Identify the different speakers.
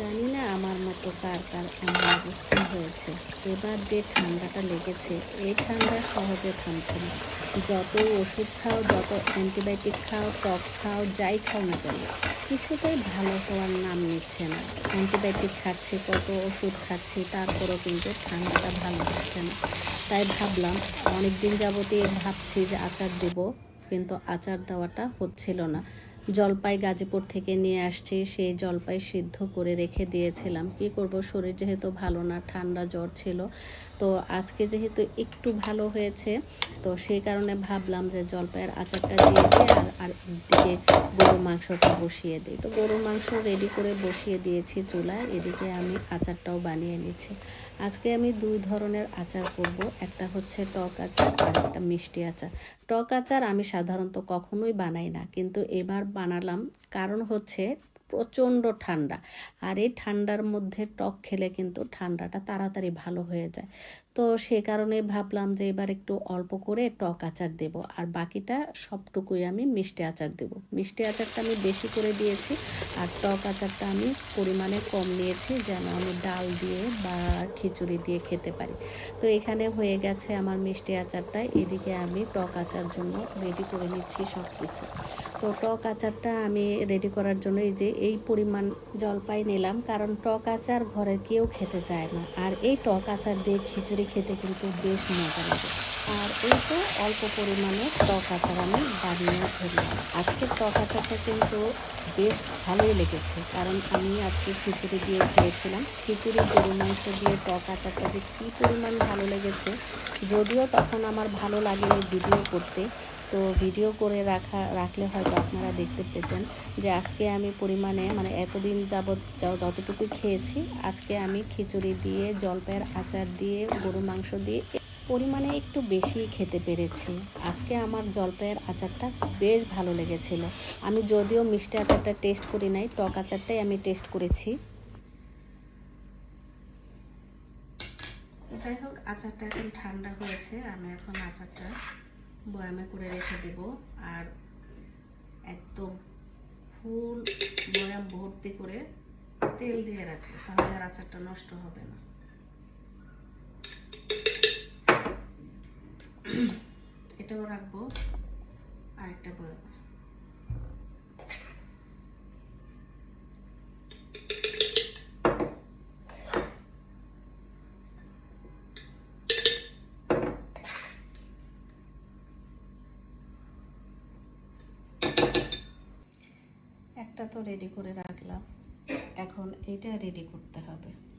Speaker 1: জানি না আমার মতো কার কার এমন অবস্থা হয়েছে। এবার যে ঠান্ডাটা লেগেছে, এই ঠান্ডা সহজে থামছে না। যত ওষুধ খাও, যত অ্যান্টিবায়োটিক খাও, টক খাও, যাই খাও না কেন, কিছুতেই ভালো হওয়ার নাম নিচ্ছে না। অ্যান্টিবায়োটিক খাচ্ছি, কত ওষুধ খাচ্ছি, তারপরেও কিন্তু ঠান্ডাটা ভালো হচ্ছে না। তাই ভাবলাম অনেক দিন যাবতীয় ভাবছি যে আচার দেব, কিন্তু আচার দেওয়াটা হচ্ছিল না। জলপাই গাজীপুর থেকে নিয়ে আসছি। সেই জলপাই সিদ্ধ করে রেখে দিয়েছিলাম। কি করব? শরীর যেহেতু ভালো না, ঠান্ডা জ্বর ছিল। তো আজকে যেহেতু একটু ভালো হয়েছে, তো সেই কারণে ভাবলাম যে জলপাইয়ের আচারটা দিয়ে দিই আর আর একদিকে গরুর মাংসটা বসিয়ে দিই। তো গরুর মাংস রেডি করে বসিয়ে দিয়েছি চুলায়। এদিকে আমি আচারটাও বানিয়ে নিচ্ছি। আজকে আমি দুই ধরনের আচার করব। একটা হচ্ছে টক আচার আর একটা মিষ্টি আচার। টক আচার আমি সাধারণত কখনোই বানাই না। কিন্তু এবার বানালাম। কারণ হচ্ছে প্রচণ্ড ঠান্ডা। আর এই ঠান্ডার মধ্যে টক খেলে কিন্তু ঠান্ডাটা তাড়াতাড়ি ভালো হয়ে যায়। তো সে কারণে ভাবলাম যে এবার একটু অল্প করে টক আচার দেব। আর বাকিটা সবটুকুই আমি মিষ্টি আচার দেব। মিষ্টি আচারটা আমি বেশি করে দিয়েছি আর টক আচারটা আমি পরিমাণে কম নিয়েছি যেন আমি ডাল দিয়ে বা খিচুড়ি দিয়ে খেতে পারি। তো এখানে হয়ে গেছে আমার মিষ্টি আচারটা। এদিকে আমি টক আচার জন্য রেডি করে নিচ্ছি সব কিছু তো টক আচারটা আমি রেডি করার জন্য এই যে এই পরিমাণ জলপাই নিলাম। কারণ টক আচার ঘরে কেউ খেতে চায় না। আর এই টক আচার দিয়ে খিচুড়ি খেতে কিন্তু বেশ মজা লাগে। আর এই তো অল্প পরিমাণে টক আচার আমি বানিয়ে ধরলাম। আজকের টক আচারটা কিন্তু বেশ ভালোই লেগেছে। কারণ আমি আজকে খিচুড়ি দিয়ে খেয়েছিলাম। খিচুড়ি গরু মাংস দিয়ে টক আচারটা যে কী পরিমাণ ভালো লেগেছে। যদিও তখন আমার ভালো লাগেনি ভিডিও করতে। তো ভিডিও করে রাখা, রাখলে হয়তো আপনারা দেখতে পেতেন যে আজকে আমি পরিমাণে মানে এতদিন যাবৎ যতটুকু খেয়েছি, আজকে আমি খিচুড়ি দিয়ে, জলপাইয়ের আচার দিয়ে, গরু মাংস দিয়ে পরিমাণে একটু বেশি খেতে পেরেছি। আজকে আমার জলপাইয়ের আচারটা বেশ ভালো লেগেছিল। আমি যদিও মিষ্টি আচারটা টেস্ট করি নাই, টক আচারটাই আমি টেস্ট করেছি। যাই হোক, আচারটা এখন ঠান্ডা হয়েছে, আমি এখন আচারটা বয়ামে করে রেখে দেব। আর একদম ফুল বয়াম ভর্তি করে তেল দিয়ে রাখব, তাহলে আর আচারটা নষ্ট হবে না। এটাও রাখব আর একটা বয়ামে একটা তো রেডি করে রাখলাম। এখন এটা রেডি করতে হবে।